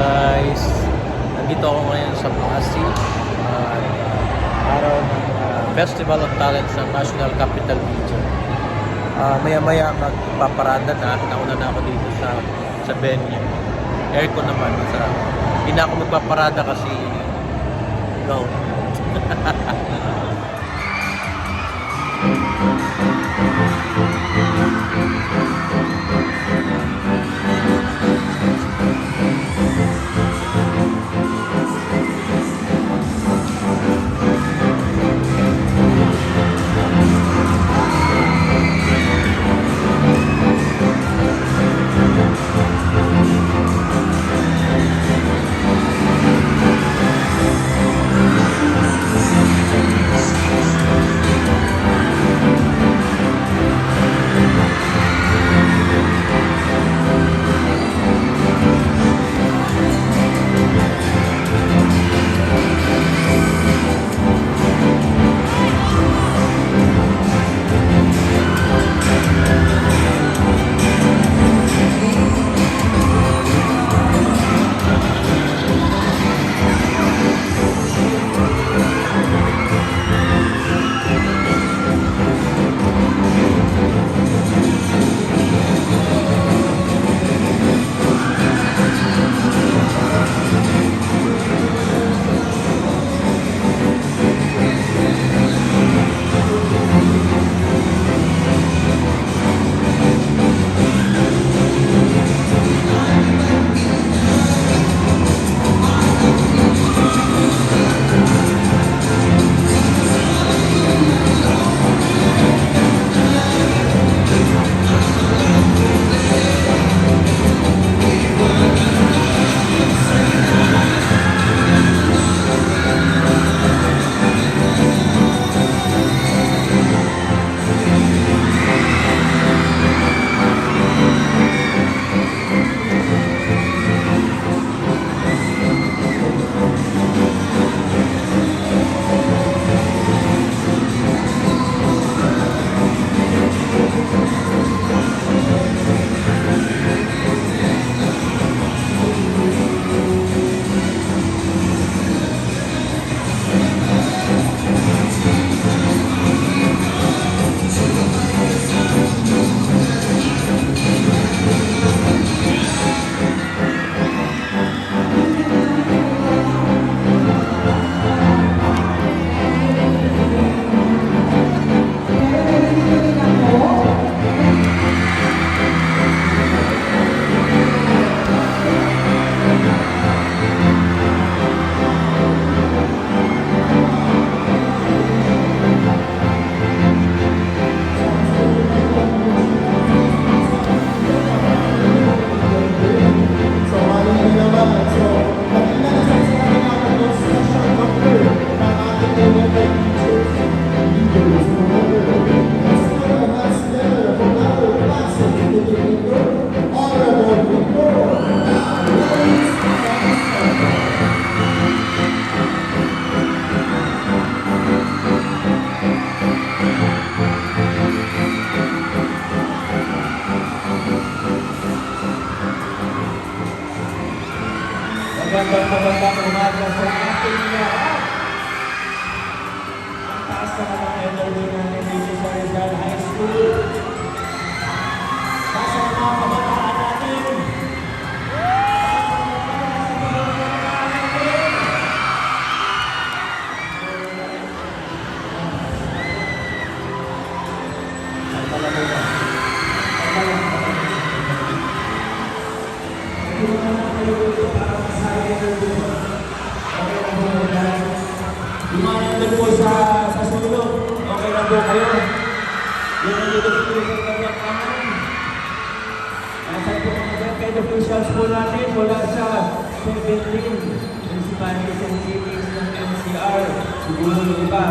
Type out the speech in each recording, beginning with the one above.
guys, nandito ako ngayon sa Pasig. Uh, araw ng uh, Festival of Talent sa National Capital Region. Uh, maya-maya magpaparada na. Nauna na ako dito sa sa venue. Aircon naman. Masarap. Hindi na ako magpaparada kasi go. So, officials po natin mula sa 17 municipalities and cities ng NCR. Siguro yung iba,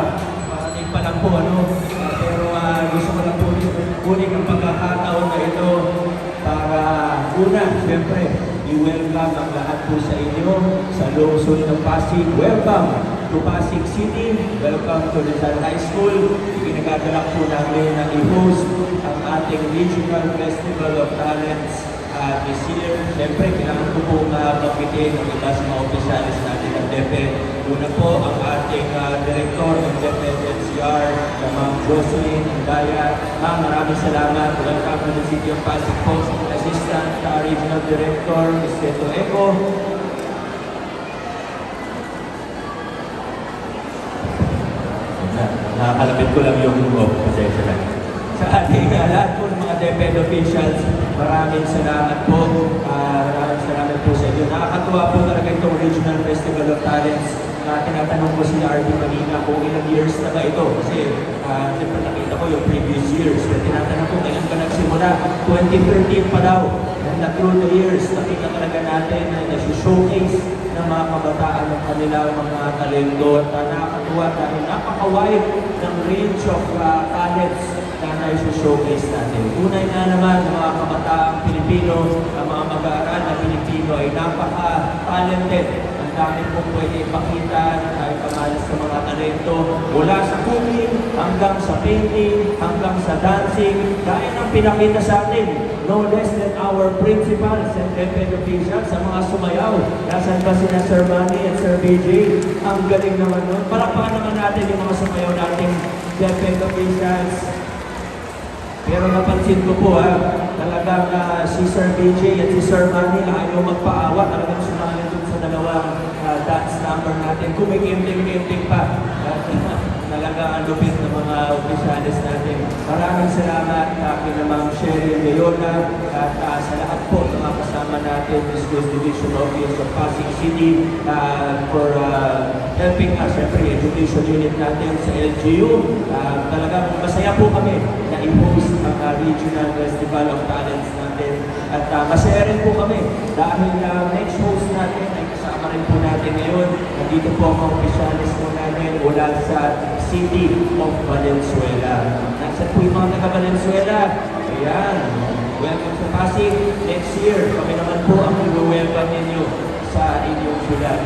parating pa lang po ano. Pero ah, gusto ko lang po kunin ang pagkakataon na ito para una, siyempre, i-welcome ang lahat po sa inyo sa lungsod ng Pasig. Welcome to Pasig City. Welcome to Rizal High School. Pinagagalak po namin na i-host ang ating Regional Festival of Talents uh, this year. Siyempre, kailangan ko po uh, banggitin ang iba sa mga opisyalis natin ng DepEd. Una po ang ating ah, Direktor ng DepEd NCR, na Ma'am Jocelyn Indaya. Ma'am, maraming salamat. Welcome to the City of Pasig po. Assistant ah, Regional Director, Ms. Beto Eco. Nakakalapit ko lang yung oh, pasensya lang. Sa ating uh, lahat po ng mga DepEd officials, maraming salamat po. Ah, maraming salamat po sa inyo. Nakakatuwa po talaga itong Regional Festival of Talents na tinatanong ko si RP kanina kung ilang years na ba ito. Kasi uh, siyempre nakita ko yung previous years. Kaya tinatanong ko kailan ba nagsimula? 2013 pa daw. And na through the years, nakita talaga natin na nasi-showcase ng mga kabataan ng kanilang mga talento. At uh, nakakatuwa dahil napaka-wide ng range of uh, talents na nai-showcase natin. Tunay na naman ng mga kabataang Pilipino, ang mga mag-aaral na Pilipino ay napaka-talented. Ang dami pong pwede ipakita tayo pangalas sa mga talento mula sa cooking hanggang sa painting, hanggang sa dancing. Gaya ng pinakita sa atin, no less than our principals and DepEd officials sa mga sumayaw. Nasaan ba sina Sir Manny at Sir BJ? Ang galing naman nun. Palakpakan naman natin yung mga sumayaw nating DepEd officials. Pero napansin ko po ha, talagang ah, si Sir BJ at si Sir Manny ayaw magpaawa. Talagang sumali dun sa dalawang number natin. Kumikinting-kinting pa. At talaga ang lupit ng mga opisyalis natin. Maraming salamat uh, kina Ma'am Sherry Leona at ah, sa lahat po ng mga kasama natin, Miss Coast Division Office of Pasig City ah, for ah, helping us, syempre, education unit natin sa LGU. Ah, talagang masaya po kami na i-host ang ah, Regional Festival of Talents natin. At ah, masaya rin po kami dahil ah, next host natin ay kasama rin po natin ngayon. Nandito po ang mga opisyalis po namin mula sa City of Valenzuela. Nasaan po yung mga taga-Valenzuela? Ayan. Welcome sa Pasig. Next year, kami naman po ang welcome ninyo sa inyong syudad.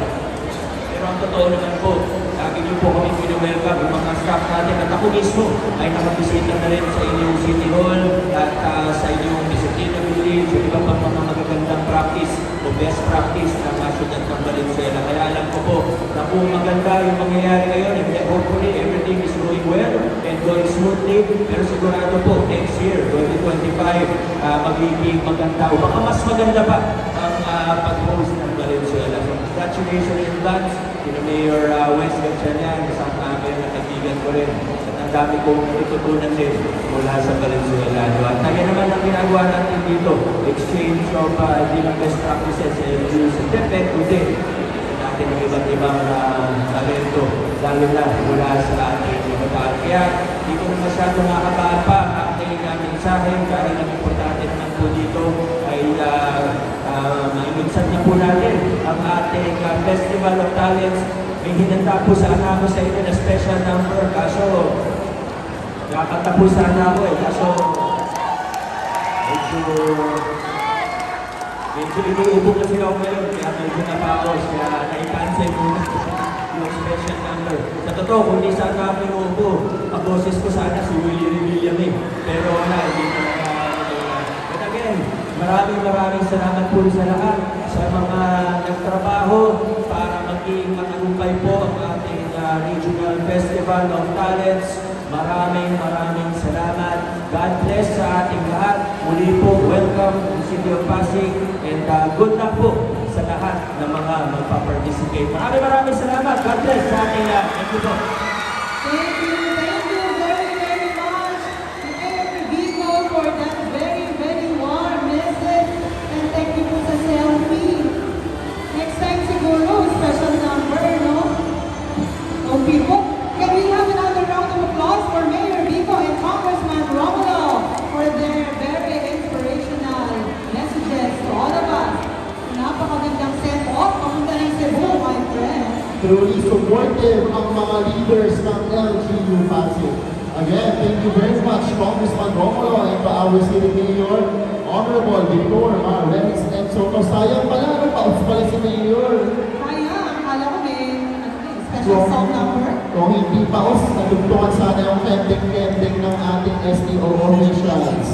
Ang totoo naman po, lagi niyo po kami pinwelcome, yung mga staff natin at ako mismo ay nakabisita na rin sa inyong City Hall at ah, sa inyong Disciplina Village, yung iba pang mga magagandang practice o best practice ng uh, syudad ng Valenzuela. Kaya alam ko po na kung maganda yung mangyayari ngayon, and hopefully everything is going well and going smoothly, pero sigurado po next year, 2025, ah, magiging maganda o baka mas maganda pa ang ah, pag-host congratulations in advance kina Mayor uh, Wes Gatchalian, isang namin na kaibigan ko rin. At ang dami kong itutunan din mula sa Valenzuela. At kaya naman ang ginagawa natin dito, exchange of uh, lang best practices sa LGU sa DepEd, kundi natin ang iba't ibang uh, talento, lalo na mula sa ating kabataan. Kaya hindi ko na masyado nakakataan pa ang uh, mensahe dahil ang importante naman po dito ay uh, uh, maiminsan na po natin ang ating uh, Festival of Talents. May hinanda po sana ako sa inyo na special number kaso nakakanta po sana ako eh kaso medyo Medyo inuubo kasi ako ngayon, kaya medyo napakos, kaya nai-cancel muna yung special number. Sa totoo, kung di sana ako inuubo, ang boses ko sana si Willie Revilla. Pero wala, hindi na maraming maraming salamat po sa lahat, sa mga nagtrabaho para maging matagumpay po ang ating uh, Regional Festival of Talents. Maraming maraming salamat. God bless sa ating lahat. Muli po, welcome to City of Pasig and uh, good luck po sa lahat ng mga magpa-participate. Maraming maraming salamat. God bless sa ating uh. Leaders ng LGU Pasig. Again, thank you very much, Congressman Romulo and our City Mayor, Honorable Victor Marrex and Soto. Sayang pala, ano, paus pala si Mayor. Kaya, akala ko may ano, special song number. Kung hindi paus, natugtungan sana yung pending-pending ng ating STO officials.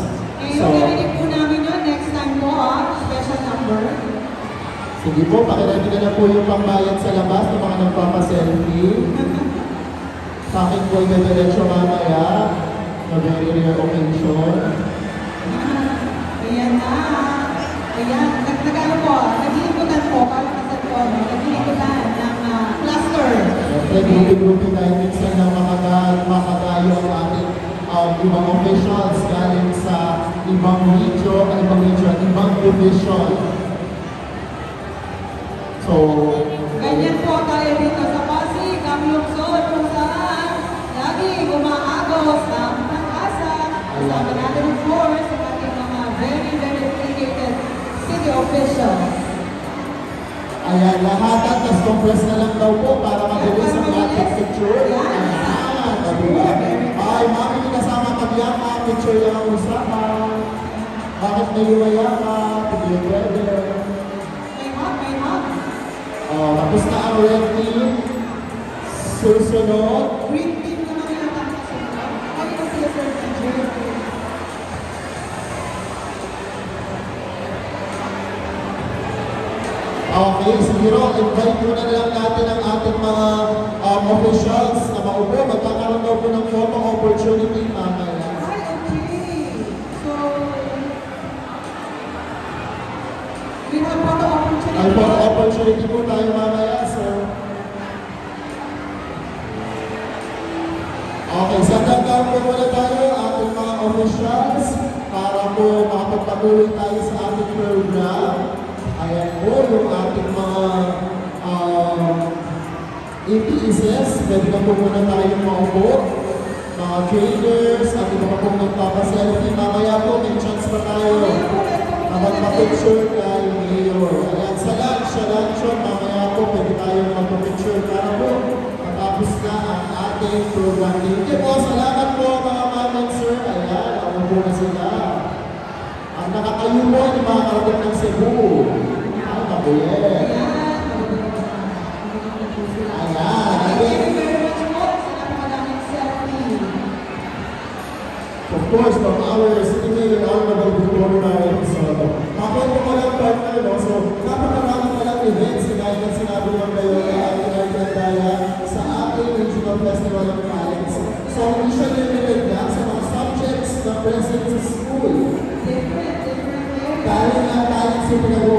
Ngayon, So, narinig po namin yun. Next time po, ah, special number. Sige po, pakiready na na po yung pambayad sa labas ng mga nagpapaselfie. Sa akin po yung diretso mamaya na very rare occasion. Ayan na. Ayan, nag nag-ano po, nag-iikutan po, para sa cellphone, nag-iikutan ng ah, cluster. Siyempre, grouping-grouping tayo minsan na makadayo ang ating um, ibang officials galing sa ibang region, ay ibang region, ibang division. Natin of course ang ating mga very, very dedicated city officials. Ayan, lahatan, tapos compress na lang daw po para mabilis ang ating picture. Ayan, diba? Ay, mami, may kasama pagyaka, picture lang ang usapan. Bakit may iwayaka? Hindi pwede. May map, may map. Oh, tapos na ang red team. Susunod. Green Okay, sige ro, invite muna na lang natin ang ating mga um, officials na maupo. Magkakaroon daw po ng photo opportunity mamaya. Ay, okay. So, we have photo opportunity. Ay, photo opportunity po tayo mamaya, sir. Okay, sa down po muna tayo ating mga officials para po makapagpatuloy tayo sa ating program. Ayan po yung ating mga um, APSS. Pwede na po muna tayong maupo. Mga trainers, at iba pa pong nagpapaselfie. Mamaya po, may chance pa tayo. Kapag pa-picture kay Mayor. Ayan, sa lunch, sa lunch, mamaya po pwede tayo magpa-picture para po matapos na ang ating program. Thank you po. Salamat po mga and sir. Ayan, ako po na sila. Ang nakatayo po ay mga karating ng Cebu. Of course, from our city mayor, Honorable Victoria Mario Soto. Kapag mo lang partner, no? So, napakarami pa lang events, gaya ng sinabi mo kayo na ating Argandaya sa ating Regional Festival of Talents. So, hindi siya limited lang sa mga subjects na present sa school. Dahil nga talents yung pinag-uusapan,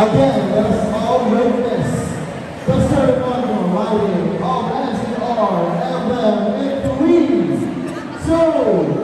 Again, let us all witness the ceremonial lighting of SR FM in two, one.